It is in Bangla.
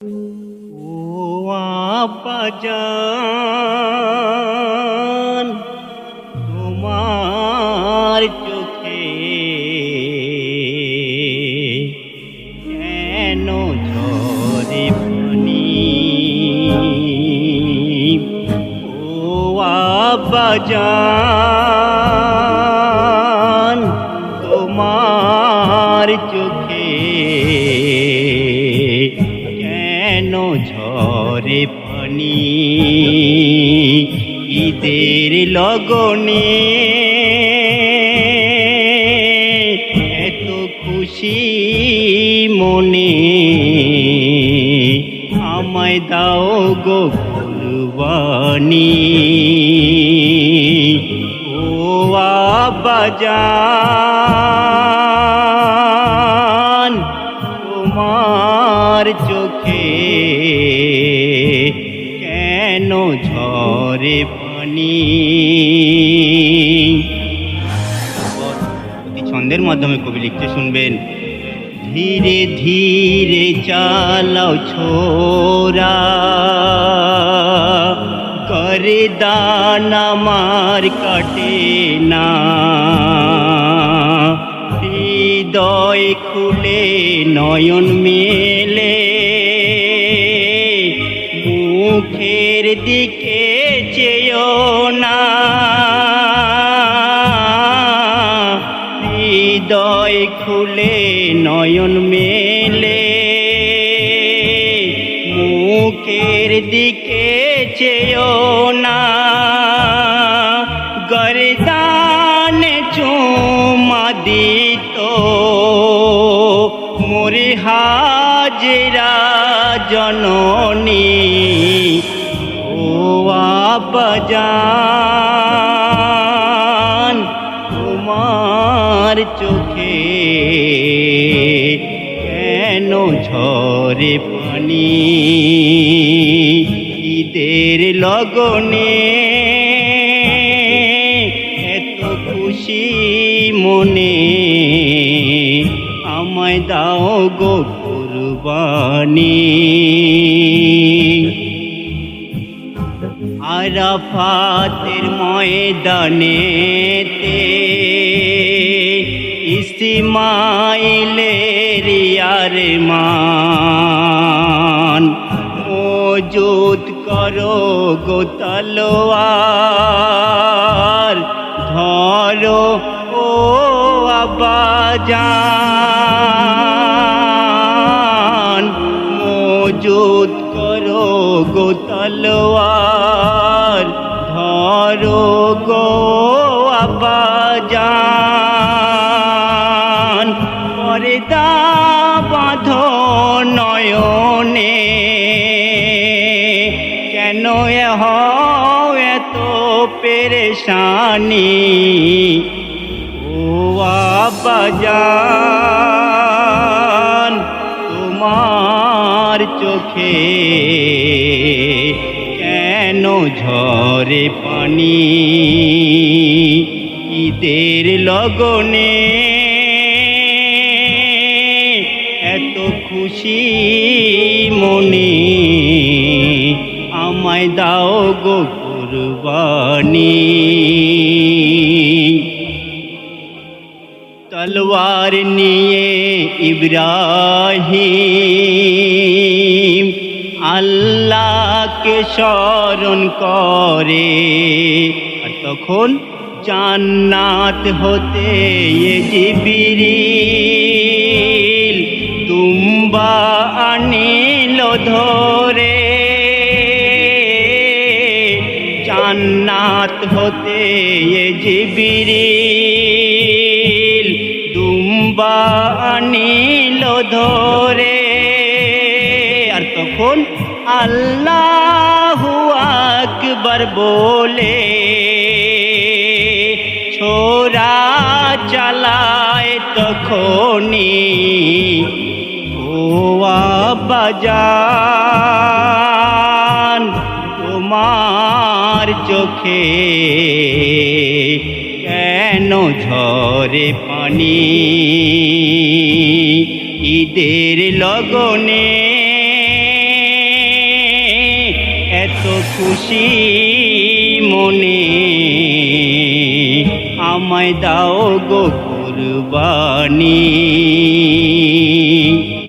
ও আপা জান তোমার চোখে কেন ঝরে পানি? ও আপা কেন ঝরে পানি। ঈদের লগনে এত খুশি মনে আমায় দাও গো কুরবানি। ও আব্বাজান তোমার চোখে কেন ঝরে পানি? ছন্দের মাধ্যমে কবি লিখতে শুনবেন, ধীরে ধীরে চালাও ছোরা করে দান আমার কাটে না। হৃদয় খুলে নয়ন মেলে। মুখের দিকে চেয়েও না। হৃদয় খুলে নয়ন মেলে। মুখের দিকে চেয়েও না। গরদান মোরে হাজরা জননী, ও আবাজান তোমার চোখে কেন ঝরে পানি? ঈদের লগনে এত খুশি মনে আমায় দাও গো কুরবানি। আরাফাতের ময়দানেতে ইসমাইলের ইয়ার মান মজুদ করো গো তলোয়ার, ধরো ও আবাজান। গো তলোয়ার, ধরো গো আবাজান। পর্দা বাঁধ নয়নে, কেন এ হও এত পেরেশানি? ও আবাজান। চোখে। কেন ঝরে পানি? ঈদের লগনে এত খুশি মনে আমায় দাও গো কুরবানি। তলোয়ার নিয়ে ইব্রাহিম আল্লাহকে স্মরণ করে। আর তখন জান্নাত হতে জিবিরিল তুম্বা আনিল ধরে। জান্নাত হতে এ জিবিরিল আনিল ধরে। আর তখন আল্লাহু আকবার বলে ছোরা চালায় তখনই ও আবাজান তোমার চোখে। কেন ঝরে পানি। ঈদের লগনে এত খুশি মনে আমায় দাও গো কুরবানি।